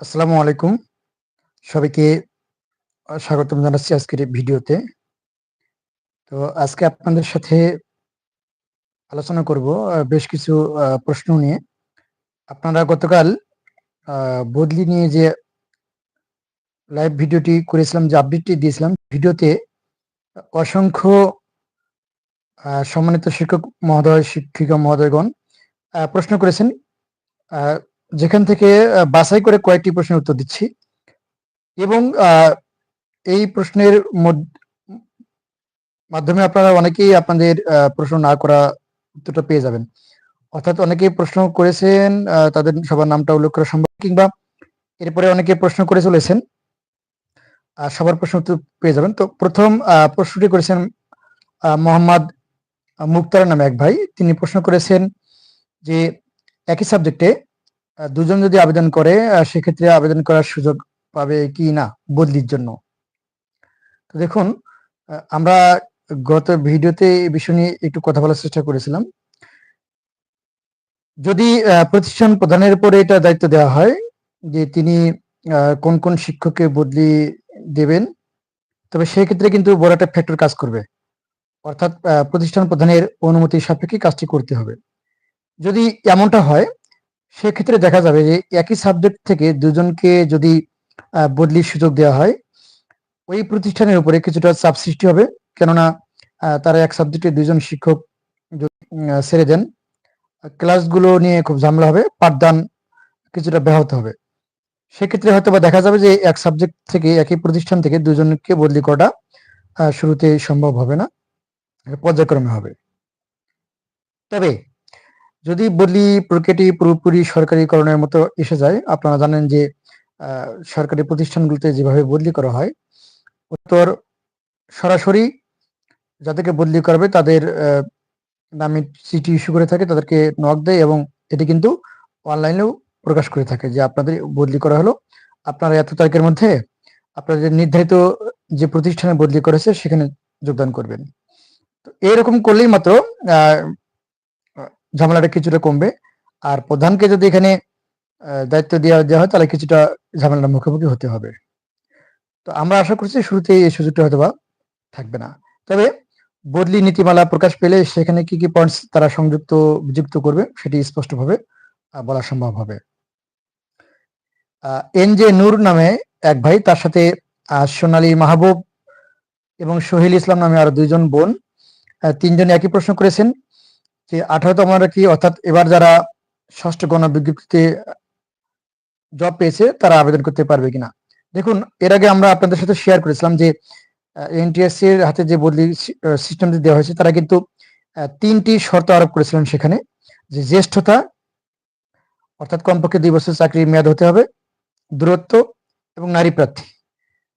আসসালামু আলাইকুম। সবাইকে স্বাগতম জানাচ্ছি আজকের ভিডিওতে। তো আজকে আপনাদের সাথে আলোচনা করব বেশ কিছু প্রশ্ন নিয়ে। আপনারা গতকাল বদলি নিয়ে যে লাইভ ভিডিওটি করেছিলাম, যে আপডেটটি দিয়েছিলাম, ভিডিওতে অসংখ্য সম্মানিত শিক্ষক মহোদয়, শিক্ষিকা মহোদয়গণ প্রশ্ন করেছেন যেখান থেকে বাছাই করে কয়েকটি প্রশ্নের উত্তর দিচ্ছি। এবং এই প্রশ্নের মধ্য- মাধ্যমে আপনারা অনেকেই আপনাদের প্রশ্ন না করা উত্তরটা পেয়ে যাবেন। অর্থাৎ অনেকেই প্রশ্ন করেছেন তাদের সবার নামটা উল্লেখ করা সম্ভব, কিংবা এরপরে অনেকে প্রশ্ন করে চলেছেন সবার প্রশ্ন উত্তর পেয়ে যাবেন। তো প্রথম প্রশ্নটি করেছেন মোহাম্মদ মুক্তার নামে এক ভাই। তিনি প্রশ্ন করেছেন যে, একই সাবজেক্টে দুজন যদি আবেদন করে সেক্ষেত্রে আবেদন করার সুযোগ পাবে কি না বদলির জন্য? তো দেখুন আমরা গত ভিডিওতে এই বিষয় নিয়ে একটু কথা বলার চেষ্টা করেছিলাম। যদি প্রতিষ্ঠান প্রধানের উপরে এটা দায়িত্ব দেওয়া হয় যে তিনি কোন কোন শিক্ষককে বদলি দেবেন, তবে সেক্ষেত্রে কিন্তু বড় একটা ফ্যাক্টর কাজ করবে। অর্থাৎ প্রতিষ্ঠান প্রধানের অনুমতি সাপেক্ষে কাজটি করতে হবে। যদি এমনটা হয় সেক্ষেত্রে দেখা যাবে যে একই সাবজেক্ট থেকে দুজনকে যদি বদলির সুযোগ দেওয়া হয়, ওই প্রতিষ্ঠানের উপরে কিছুটা চাপ সৃষ্টি হবে। কেননা তারা এক সাবজেক্টে দুজন শিক্ষক ছেড়ে দেন ক্লাসগুলো নিয়ে খুব ঝামেলা হবে, পাঠদান কিছুটা ব্যাহত হবে। সেক্ষেত্রে হয়তো বা দেখা যাবে যে এক সাবজেক্ট থেকে একই প্রতিষ্ঠান থেকে দুজনকে বদলি করাটা শুরুতে সম্ভব হবে না, পর্যায়ক্রমে হবে। তবে যদি বদলি প্রক্রিয়াটি পুরোপুরি সরকারিকরণের মতো এসে যায়, আপনারা জানেন যে সরকারি প্রতিষ্ঠানগুলোতে যেভাবে বদলি করা হয়, উত্তর সরাসরি যাদেরকে বদলি করবে তাদের নামে চিঠি ইস্যু করে থাকে, তাদেরকে নক দেয় এবং এটি কিন্তু অনলাইনেও প্রকাশ করে থাকে যে আপনাদের বদলি করা হলো। আপনারা এত তারিখের মধ্যে আপনাদের নির্ধারিত যে প্রতিষ্ঠানে বদলি করেছে সেখানে যোগদান করবেন। তো এরকম করলেই মাত্র ঝামেলাটা কিছুটা কমবে। আর প্রধানকে যদি এখানে দায়িত্ব দেওয়া দেওয়া হয়, তাহলে কিছুটা ঝামেলার মুখোমুখি হতে হবে। তো আমরা আশা করছি শুরুতেই এই সুযোগটা হয়তো বা থাকবে না। তবে বদলি নীতিমালা প্রকাশ পেলে সেখানে কি কি পয়েন্টস তারা সংযুক্ত, যুক্ত করবে, সেটি স্পষ্টভাবে বলা সম্ভব হবে। এন জে নূর নামে এক ভাই, তার সাথে সোনালী মাহবুব এবং সোহেল ইসলাম নামে আরও দুইজন বোন তিনজন একই প্রশ্ন করেছেন। যে আঠারোতম কি অর্থাৎ এবার যারা ষষ্ঠ গণ বিজ্ঞপ্তিতে জব পেয়েছে, তারা আবেদন করতে পারবে কিনা? দেখুন, এর আগে আমরা আপনাদের সাথে শেয়ার করেছিলাম যে এনটিএসসি এর হাতে যে বদলি সিস্টেমটি দেওয়া হয়েছে, তারা কিন্তু তিনটি শর্ত আরোপ করেছিলেন সেখানে। যে জ্যেষ্ঠতা, অর্থাৎ কমপক্ষে দুই বছর চাকরির মেয়াদ হতে হবে, দূরত্ব এবং নারী প্রার্থী।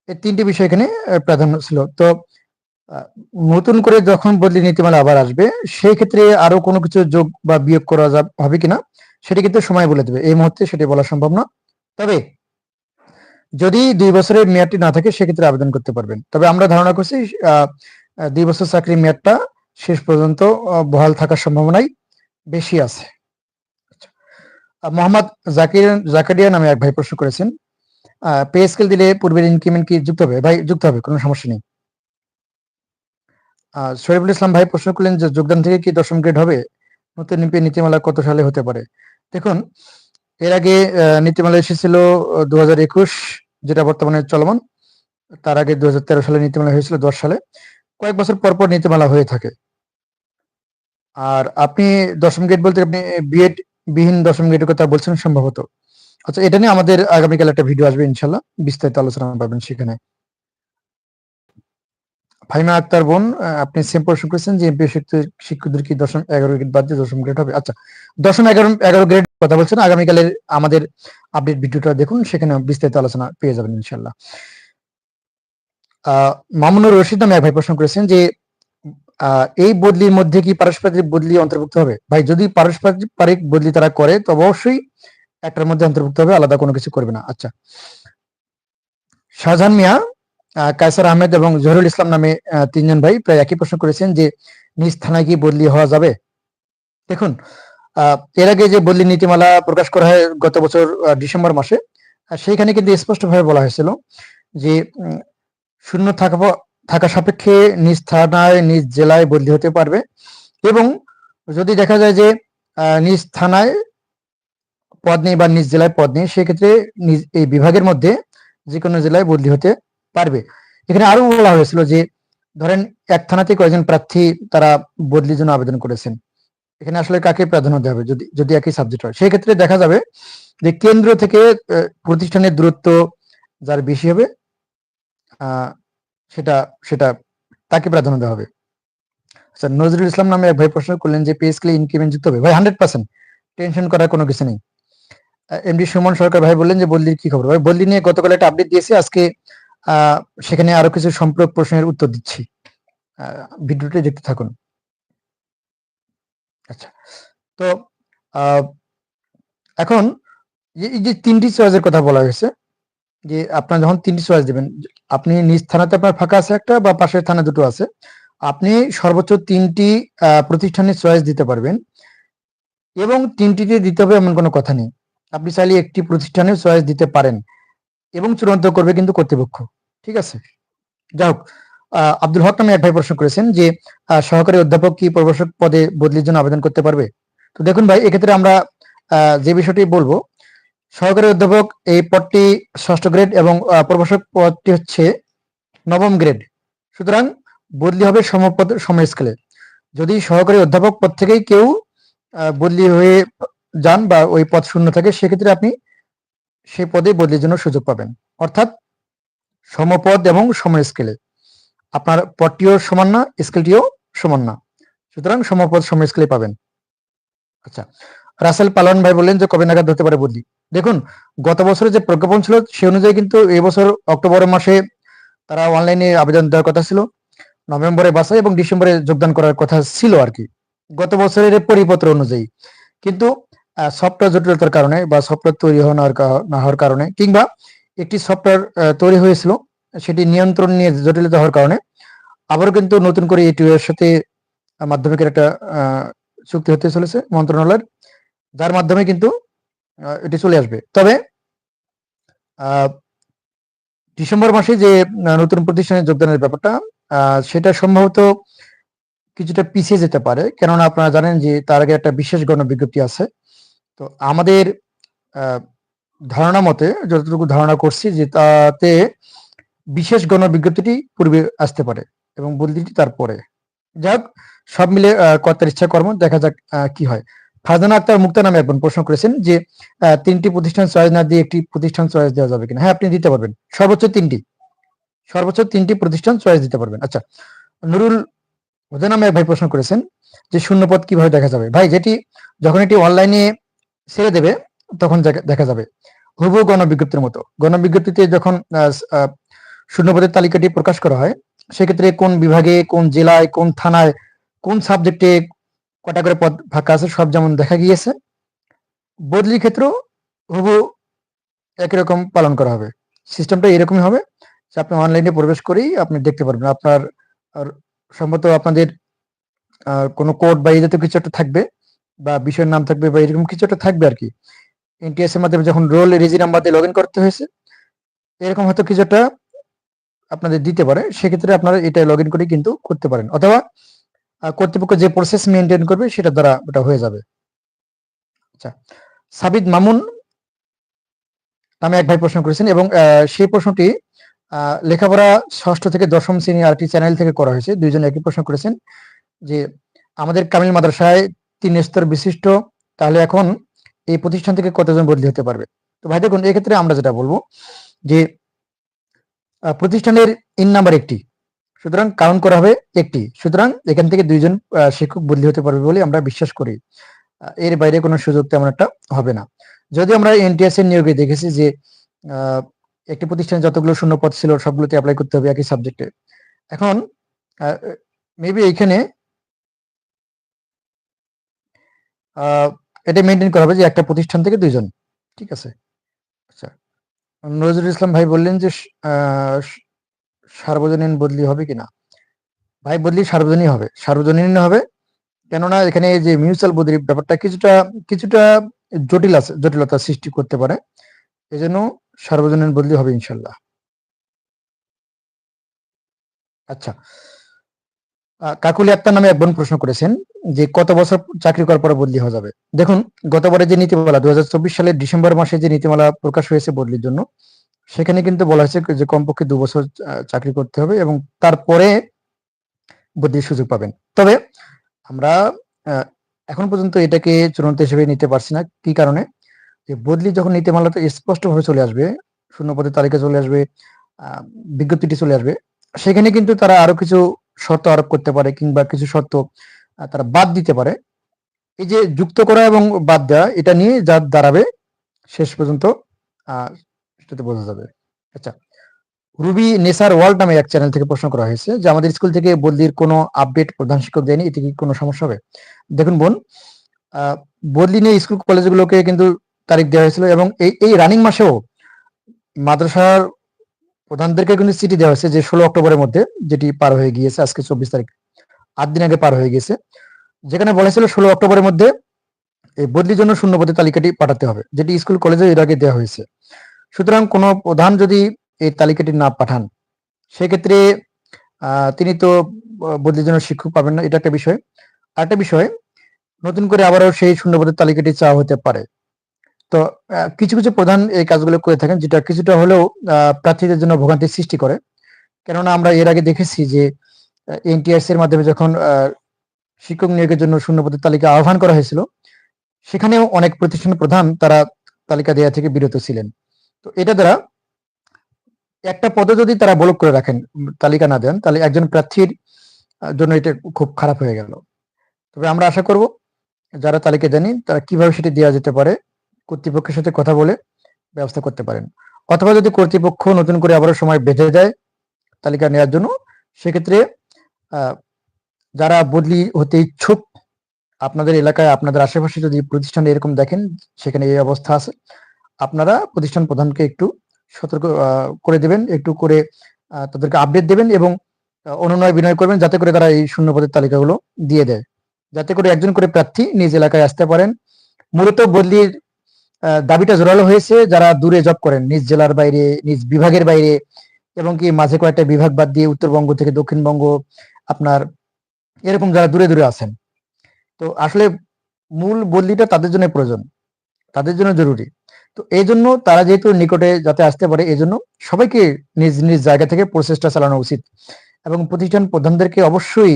এই তিনটি বিষয় এখানে প্রাধান্য ছিল। তো নতুন করে যখন বদলি নীতিমালা আবার আসবে সেই ক্ষেত্রে আরও কোনো কিছু যোগ বা বিয়োগ করা হবে কিনা, সেটা কিন্তু সময় বলে দেবে। এই মুহূর্তে সেটি বলা সম্ভব না। তবে যদি দুই বছরের মেয়াদটি না থাকে, সেক্ষেত্রে আবেদন করতে পারবেন। তবে আমরা ধারণা করছি দুই বছর চাকরির মেয়াদটা শেষ পর্যন্ত বহাল থাকার সম্ভাবনাই বেশি আছে। আচ্ছা। মোহাম্মদ জাকির, জাকারিয়া নামে এক ভাই প্রশ্ন করেছেন পে স্কেল দিলে পূর্বের ইনক্রিমেন্ট কি যুক্ত হবে? ভাই, যুক্ত হবে, কোনো সমস্যা নেই। শরীফুল ইসলাম ভাই প্রশ্ন করলেন যে যোগদান থেকে কি দশম গ্রেড হবে? নতুন নিপে নীতিমালা কত সালে হতে পারে? দেখুন, এর আগে নীতিমালা এসেছিল দু হাজার একুশ, যেটা বর্তমানে চলমান। তার আগে দু হাজার তেরো সালে নীতিমালা হয়েছিল, দশ সালে। কয়েক বছর পর পর নীতিমালা হয়ে থাকে। আর আপনি দশম গ্রেড বলতে আপনি বিএড বিহীন দশম গ্রেডের কথা বলছেন সম্ভবত। আচ্ছা এটা নিয়ে আমাদের আগামীকাল একটা ভিডিও আসবে ইনশাল্লাহ। বিস্তারিত আলোচনা পাবেন সেখানে। ফাইমা আক্তার বোন আপনি সেম প্রশ্ন করেছেন যে এমপি শিক্ষকদের কি দশম এগারো গ্রেড বাদ দিয়ে দশম গ্রেড হবে? আচ্ছা দশম এগারো এগারো গ্রেড কথা বলছেন আগামীকালের আমাদের আপডেট ভিডিওটা দেখুন, সেখানে বিস্তারিত আলোচনা পেয়ে যাবেন ইনশাল্লাহ মামুনুর রশিদ নামে এক ভাই প্রশ্ন করেছেন যে এই বদলির মধ্যে কি পারস্পরিক বদলি অন্তর্ভুক্ত হবে? ভাই, যদি পারস্পরিক বদলি তারা করে, তবে অবশ্যই একটার মধ্যে অন্তর্ভুক্ত হবে, আলাদা কোনো কিছু করবে না। আচ্ছা শাহজাহান মিয়া কায়সার আহমেদ এবং জহরুল ইসলাম নামে তিনজন ভাই প্রায় একই প্রশ্ন করেছেন যে নিজ থানায় কি বদলি হওয়া যাবে? দেখুন এর আগে যে বদলি নীতিমালা প্রকাশ করা হয় গত বছর ডিসেম্বর মাসে সেইখানে কিন্তু স্পষ্টভাবে বলা হয়েছিল যে শূন্য থাকা থাকা সাপেক্ষে নিজ থানায়, নিজ জেলায় বদলি হতে পারবে এবং যদি দেখা যায় যে নিজ থানায় পদ নেই বা নিজ জেলায় পদ নেই, সেক্ষেত্রে নিজ, এই বিভাগের মধ্যে যে কোনো জেলায় বদলি হতে পারবে। এখানে আরও বলা হয়েছিল যে, ধরেন এক থানাতে কয়েকজন প্রার্থী তারা বদলির জন্য আবেদন করেছেন। এখানে আসলে কাকে প্রাধান্য দেওয়া হবে? যদি যদি একই সাবজেক্ট হয়। সেই ক্ষেত্রে দেখা যাবে যে, কেন্দ্র থেকে প্রতিষ্ঠানের দূরত্ব যার বেশি হবে সেটা সেটা তাকে প্রাধান্য দেওয়া হবে। আচ্ছা নজরুল ইসলাম নামে এক ভাই প্রশ্ন করলেন যে পে স্কেলে ইনক্রিমেন্ট যুক্ত হবে? ভাই হান্ড্রেড পার্সেন্ট টেনশন করার কোনো কিছু নেই। এমডি সুমন সরকার ভাই বললেন যে, বদলির কি খবর? ভাই, বদলি নিয়ে গতকাল একটা আপডেট দিয়েছে। আজকে সেখানে আরও কিছু সম্পর্ক প্রশ্নের উত্তর দিচ্ছি। ভিডিওটি দেখতে থাকুন। আচ্ছা তো এখন এই যে তিনটি চয়েসের কথা বলা হয়েছে, যে আপনার যখন তিনটি চয়েস দেবেন, আপনি নিজ থানাতে আপনার ফাঁকা আছে একটা বা পাশের থানা দুটো আছে, আপনি সর্বোচ্চ তিনটি প্রতিষ্ঠানের চয়েস দিতে পারবেন এবং তিনটিতে দিতে হবে এমন কোনো কথা নেই। আপনি চাইলে একটি প্রতিষ্ঠানের চয়েস দিতে পারেন। এবং চূড়ান্ত করবে কিন্তু কর্তৃপক্ষ। ঠিক আছে? যাই হোক আব্দুল হক নামে এক ভাই প্রশ্ন করেছেন যে সহকারী অধ্যাপক কি প্রভাষক পদে বদলির জন্য আবেদন করতে পারবে? তো দেখুন ভাই, এক্ষেত্রে আমরা যে বিষয়টি বলব, সহকারী অধ্যাপক এই পদটি ষষ্ঠ গ্রেড এবং প্রভাষক পদটি হচ্ছে নবম গ্রেড। সুতরাং বদলি হবে সমপদ সম স্কেলে যদি সহকারী অধ্যাপক পদ থেকেই কেউ বদলি হয়ে যান বা ওই পদ শূন্য থাকে, সেক্ষেত্রে আপনি সেই পদে বদলির জন্য সুযোগ পাবেন। অর্থাৎ সমপদ এবং সম স্কেলে আপনার পদটিও সমান না স্কেলটিও সমান না। সুতরাং সমপদ সম স্কেলে পাবেন। আচ্ছা রাসেল পালন ভাই বললেন যে কবে নাগাদ হতে পারে বদলি? দেখুন, গত বছরে যে প্রজ্ঞাপন ছিল সে অনুযায়ী কিন্তু এই বছর অক্টোবর মাসে তারা অনলাইনে আবেদন দেওয়ার কথা ছিল। নভেম্বরে বাসায় এবং ডিসেম্বরে যোগদান করার কথা ছিল আর কি। গত বছরের পরিপত্র অনুযায়ী। কিন্তু সফটওয়্যার জটিলতার কারণে বা সফটওয়্যার তৈরি হওয়ার না হওয়ার কারণে কিংবা একটি সফটওয়্যার তৈরি হয়েছিল, সেটি নিয়ন্ত্রণ নিয়ে জটিলতা হওয়ার কারণে আবারও কিন্তু নতুন করে এটিও এর সাথে মাধ্যমিকের একটা চুক্তি হতে চলেছে মন্ত্রণালয়ের, যার মাধ্যমে কিন্তু এটি চলে আসবে। তবে ডিসেম্বর মাসে যে নতুন প্রতিষ্ঠানে যোগদানের ব্যাপারটা সেটা সম্ভবত কিছুটা পিছিয়ে যেতে পারে। কেননা আপনারা জানেন যে তার আগে একটা বিশেষ গণবিজ্ঞপ্তি আছে তো আমাদের ধারণা মতে যতটুকু ধারণা করছি যে তাতে বিশেষ গণবিজ্ঞপ্তিটি পূর্বে আসতে পারে এবং বদলিটি তারপরে। যাক, সব মিলে কর্তার ইচ্ছা কর্ম দেখা যাক কি হয়। ফারজানা আক্তার মুক্তা নামে একজন প্রশ্ন করেছেন যে তিনটি প্রতিষ্ঠান চয়েস না দিয়ে একটি প্রতিষ্ঠান চয়েস দেওয়া যাবে কিনা? হ্যাঁ আপনি দিতে পারবেন। সর্বোচ্চ তিনটি। সর্বোচ্চ তিনটি প্রতিষ্ঠান চয়েস দিতে পারবেন। আচ্ছা নুরুল ওদের নামে এক ভাই প্রশ্ন করেছেন যে, শূন্যপদ কীভাবে দেখা যাবে? ভাই, যেটি যখন এটি অনলাইনে ছেড়ে দেবে, তখন দেখা- যাবে। হুবহু গণবিজ্ঞপ্তির মতো। গণবিজ্ঞপ্তিতে যখন শূন্যপদের তালিকাটি প্রকাশ করা হয়, সেক্ষেত্রে কোন বিভাগে, কোন জেলায়, কোন থানায়, কোন সাবজেক্টে কটা করে পদ ফাঁকা আছে সব যেমন দেখা গিয়েছে, বদলির ক্ষেত্র হুবহু একই রকম পালন করা হবে। সিস্টেমটা এরকমই হবে যে আপনি অনলাইনে প্রবেশ করেই আপনি দেখতে পারবেন। আপনার সম্ভবত আপনাদের কোনো কোড বা এই জাতীয় কিছু একটা থাকবে বা বিষয়ের নাম থাকবে বা এরকম কিছু একটা থাকবে আর কি এনটিএস এর মাধ্যমে যখন রোল রেজি নাম্বার দিয়ে লগ করতে হয়েছে, এরকম হয়তো কিছু একটা আপনাদের দিতে পারে। সেক্ষেত্রে আপনারা এটা লগ ইন করে কিন্তু করতে পারেন। অথবা কর্তৃপক্ষ যে প্রসেস মেনটেন করবে, সেটা দ্বারা ওটা হয়ে যাবে। আচ্ছা সাবিদ মামুন নামে এক ভাই প্রশ্ন করেছেন এবং সেই প্রশ্নটি লেখাপড়া ষষ্ঠ থেকে দশম শ্রেণি আরেকটি চ্যানেল থেকে করা হয়েছে। দুইজন একই প্রশ্ন করেছেন যে, আমাদের কামিল মাদ্রাসায় তিন স্তর বিশিষ্ট, তাহলে এখন এই প্রতিষ্ঠান থেকে কতজন বদলি হতে পারবে? তো ভাই দেখুন, এক্ষেত্রে আমরা যেটা বলব যে প্রতিষ্ঠানের ইন নাম্বার একটি, সুতরাং কাউন্ট করা হবে একটি, সুতরাং এখান থেকে দুইজন শিক্ষক বদলি হতে পারবে বলে আমরা বিশ্বাস করি। এর বাইরে কোনো সুযোগ তেমন একটা হবে না। যদি আমরা এনটিএস এর নিয়োগে দেখেছি যে একটি প্রতিষ্ঠানে যতগুলো শূন্য পদ ছিল, সবগুলোতে অ্যাপ্লাই করতে হবে একই সাবজেক্টে এখন মেবি এইখানে এটা মেনটেন করা হবে যে একটা প্রতিষ্ঠান থেকে দুইজন। ঠিক আছে? আচ্ছা। নজরুল ইসলাম ভাই বললেন যে সার্বজনীন বদলি হবে কিনা ভাই, বদলি সার্বজনীন হবে। সার্বজনীন হবে কেননা এখানে যে মিউচুয়াল বদলি ব্যাপারটা কিছুটা কিছুটা জটিল আছে, জটিলতা সৃষ্টি করতে পারে। এজন্য সার্বজনীন বদলি হবে ইনশাল্লাহ। আচ্ছা। কাকুলি আক্তার নামে এক বোন প্রশ্ন করেছেন যে কত বছর চাকরি করার পরে বদলি হওয়া যাবে? দেখুন গতবারে যে নীতিমালা দু হাজার চব্বিশ সালের ডিসেম্বর মাসে যে নীতিমালা প্রকাশ হয়েছে বদলির জন্য, সেখানে কিন্তু বলা হয়েছে যে কমপক্ষে দু বছর চাকরি করতে হবে এবং তারপরে বদলির সুযোগ পাবেন। তবে আমরা এখন পর্যন্ত এটাকে চূড়ান্ত হিসেবে নিতে পারছি না। কি কারণে? যে বদলি যখন নীতিমালাতে স্পষ্টভাবে চলে আসবে, শূন্যপদের তালিকা চলে আসবে বিজ্ঞপ্তিটি চলে আসবে, সেখানে কিন্তু তারা আরও কিছু শর্ত আরোপ করতে পারে কিংবা কিছু শর্ত তারা বাদ দিতে পারে। এই যে যুক্ত করা এবং বাদ দেওয়া, এটা নিয়ে যা দাঁড়াবে, শেষ পর্যন্ত সেটাতে বোঝা যাবে। আচ্ছা রুবি নেসার ওয়ার্ল্ড নামে এক চ্যানেল থেকে প্রশ্ন করা হয়েছে যে, আমাদের স্কুল থেকে বদলির কোনো আপডেট প্রধান শিক্ষক দেয়নি, এতে কি কোনো সমস্যা হবে? দেখুন বোন বদলি নিয়ে স্কুল কলেজগুলোকে কিন্তু তারিখ দেওয়া হয়েছিল এবং এই এই রানিং মাসেও মাদ্রাসার প্রধানদেরকে কিন্তু চিঠি দেওয়া হয়েছে যে, ষোলো অক্টোবরের মধ্যে যেটি পার হয়ে গিয়েছে, আজকে চব্বিশ তারিখ, আট দিন আগে পার হয়ে গিয়েছে। যেখানে বলেছিল ষোলো অক্টোবরের মধ্যে এই বদলির জন্য শূন্যপদের তালিকাটি পাঠাতে হবে, যেটি স্কুল, কলেজে এর আগে দেওয়া হয়েছে। সুতরাং কোনো প্রধান যদি এই তালিকাটি না পাঠান, সেক্ষেত্রে তিনি তো বদলির জন্য শিক্ষক পাবেন না, এটা একটা বিষয়। আরেকটা বিষয়, নতুন করে আবারও সেই শূন্যপদের তালিকাটি চাওয়া হতে পারে। তো কিছু কিছু প্রধান এই কাজগুলো করে থাকেন, যেটা কিছুটা হলেও প্রার্থীদের জন্য ভোগান্তির সৃষ্টি করে। কেননা আমরা এর আগে দেখেছি যে এনটিআরসি এর মাধ্যমে যখন শিক্ষক নিয়োগের জন্য শূন্যপদের তালিকা আহ্বান করা হয়েছিল, সেখানেও অনেক প্রতিষ্ঠানের প্রধান তারা তালিকা দেওয়া থেকে বিরত ছিলেন। তো এটা দ্বারা একটা পদে যদি তারা ব্লক করে রাখেন, তালিকা না দেন, তাহলে একজন প্রার্থীর জন্য এটা খুব খারাপ হয়ে গেল। তবে আমরা আশা করব, যারা তালিকা দেননি, তারা কীভাবে সেটি দেওয়া যেতে পারে কর্তৃপক্ষের সাথে কথা বলে ব্যবস্থা করতে পারেন। অথবা যদি কর্তৃপক্ষ নতুন করে আবারও সময় বেঁধে দেয় তালিকা নেওয়ার জন্য, সেক্ষেত্রে যারা বদলি হতে ইচ্ছুক, আপনাদের এলাকায়, আপনাদের আশেপাশে যদি প্রতিষ্ঠান এরকম দেখেন, সেখানে এই অবস্থা আছে, আপনারা প্রতিষ্ঠান প্রধানকে একটু সতর্ক করে দেবেন, একটু করে তাদেরকে আপডেট দেবেন এবং অনুনয় বিনয় করবেন, যাতে করে তারা এই শূন্য পদের তালিকাগুলো দিয়ে দেয়। যাতে করে একজন করে প্রার্থী নিজ এলাকায় আসতে পারেন। মূলত বদলির দাবিটা জোরালো হয়েছে, যারা দূরে জব করেন, নিজ জেলার বাইরে, নিজ বিভাগের বাইরে, এবং কি মাঝে কয়েকটা বিভাগ বাদ দিয়ে উত্তরবঙ্গ থেকে দক্ষিণবঙ্গ আপনার, এরকম যারা দূরে দূরে আছেন। তো আসলে মূল বদলিটা তাদের জন্য প্রয়োজন, তাদের জন্য জরুরি। তো এই জন্য তারা যেহেতু নিকটে যাতে আসতে পারে, এই জন্য সবাইকে নিজ নিজ জায়গা থেকে প্রচেষ্টা চালানো উচিত। এবং প্রতিষ্ঠান প্রধানদেরকে অবশ্যই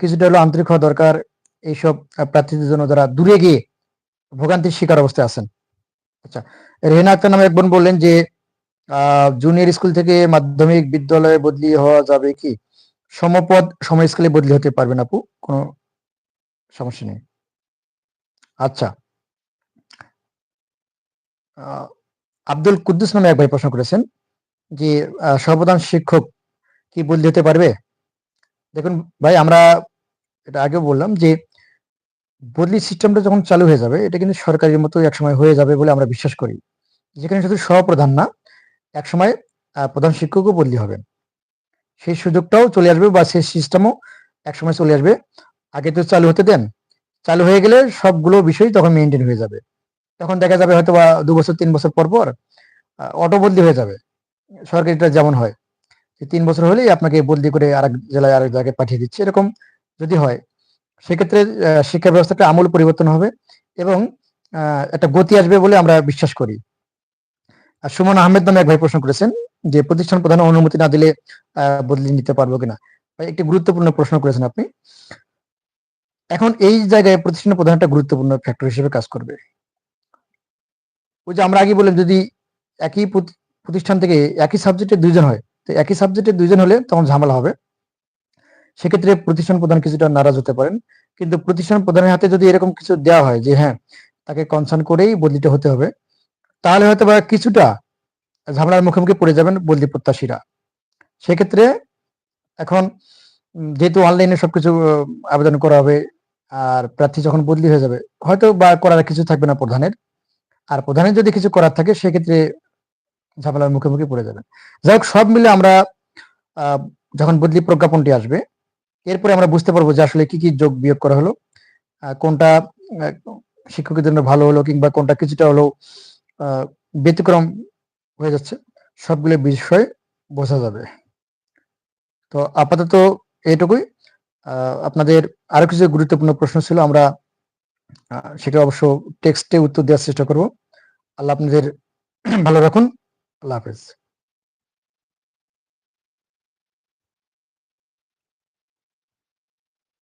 কিছুটা হলো আন্তরিক হওয়া দরকার, এইসব প্রার্থীদের জন্য যারা দূরে গিয়ে ভোগান্তির শিকার অবস্থায় আছেন। আচ্ছা রেহেনা আক্তার নামে এক বোন বললেন যে জুনিয়র স্কুল থেকে মাধ্যমিক বিদ্যালয়ে বদলি হওয়া যাবে কি? সমপদ সম স্কুলে বদলি হতে পারবেন আপু, কোনো সমস্যা নেই। আচ্ছা আব্দুল কুদ্দুস নামে এক ভাই প্রশ্ন করেছেন যে সর্বদান শিক্ষক কি বদলি হতে পারবে? দেখুন ভাই, আমরা এটা আগেও বললাম যে বদলি সিস্টেমটা যখন চালু হয়ে যাবে, এটা কিন্তু সরকারের মতো একসময় হয়ে যাবে বলে আমরা বিশ্বাস করি। যেখানে শুধু সহপ্রধান না, একসময় প্রধান শিক্ষকও বদলি হবেন। সেই সুযোগটাও চলে আসবে বা সেই সিস্টেমও একসময় চলে আসবে। আগে তো চালু হতে দেন, চালু হয়ে গেলে সবগুলো বিষয় তখন মেনটেন হয়ে যাবে। তখন দেখা যাবে হয়তো বা দু বছর, তিন বছর পর পর অটো বদলি হয়ে যাবে। সরকারিটা যেমন হয় তিন বছর হলেই আপনাকে বদলি করে আরেক জেলায় আরেক জায়গায় পাঠিয়ে দিচ্ছে, এরকম যদি হয়। সেক্ষেত্রে শিক্ষা ব্যবস্থাটা আমূল পরিবর্তন হবে এবং একটা গতি আসবে বলে আমরা বিশ্বাস করি। আর সুমন আহমেদ নামে এক ভাই প্রশ্ন করেছেন যে, প্রতিষ্ঠান প্রধান অনুমতি না দিলে বদলি নিতে পারব কিনা? একটি গুরুত্বপূর্ণ প্রশ্ন করেছেন আপনি। এখন এই জায়গায় প্রতিষ্ঠান প্রধান একটা গুরুত্বপূর্ণ ফ্যাক্টর হিসেবে কাজ করবে। ওই যে আমরা আগে বললাম, যদি একই প্রতিষ্ঠান থেকে একই সাবজেক্টে দুইজন হয়, তো একই সাবজেক্টে দুইজন হলে তখন ঝামেলা হবে। সেক্ষেত্রে প্রতিষ্ঠান প্রধান কিছুটা নারাজ হতে পারেন। কিন্তু প্রতিষ্ঠান প্রধানের হাতে যদি এরকম কিছু দেওয়া হয় যে হ্যাঁ তাকে কনসার্ন করেই বদলিটা হতে হবে, তাহলে হয়তো বা কিছুটা ঝামেলার মুখোমুখি পড়ে যাবেন বদলি প্রত্যাশীরা। সেক্ষেত্রে এখন যেহেতু অনলাইনে সবকিছু আবেদন করা হবে, আর প্রার্থী যখন বদলি হয়ে যাবে, হয়তো বা করার কিছু থাকবে না প্রধানের। আর প্রধানের যদি কিছু করার থাকে, সেক্ষেত্রে ঝামেলার মুখোমুখি পড়ে যাবেন যাই হোক, সব মিলে আমরা যখন বদলি প্রজ্ঞাপনটি আসবে এরপরে আমরা বুঝতে পারব যে আসলে কি কি যোগ বিয়োগ করা হলো কোনটা শিক্ষকের জন্য ভালো হলো কিংবা কোনটা কিছুটা হলো ব্যতিক্রম হয়ে যাচ্ছে, সবগুলো বিষয় বোঝা যাবে। তো আপাতত এটুকুই। আপনাদের আরও কিছু গুরুত্বপূর্ণ প্রশ্ন ছিল, আমরা সেটা অবশ্য টেক্সটে উত্তর দেওয়ার চেষ্টা করব। আল্লাহ আপনাদের ভালো রাখুন। আল্লাহ হাফেজ।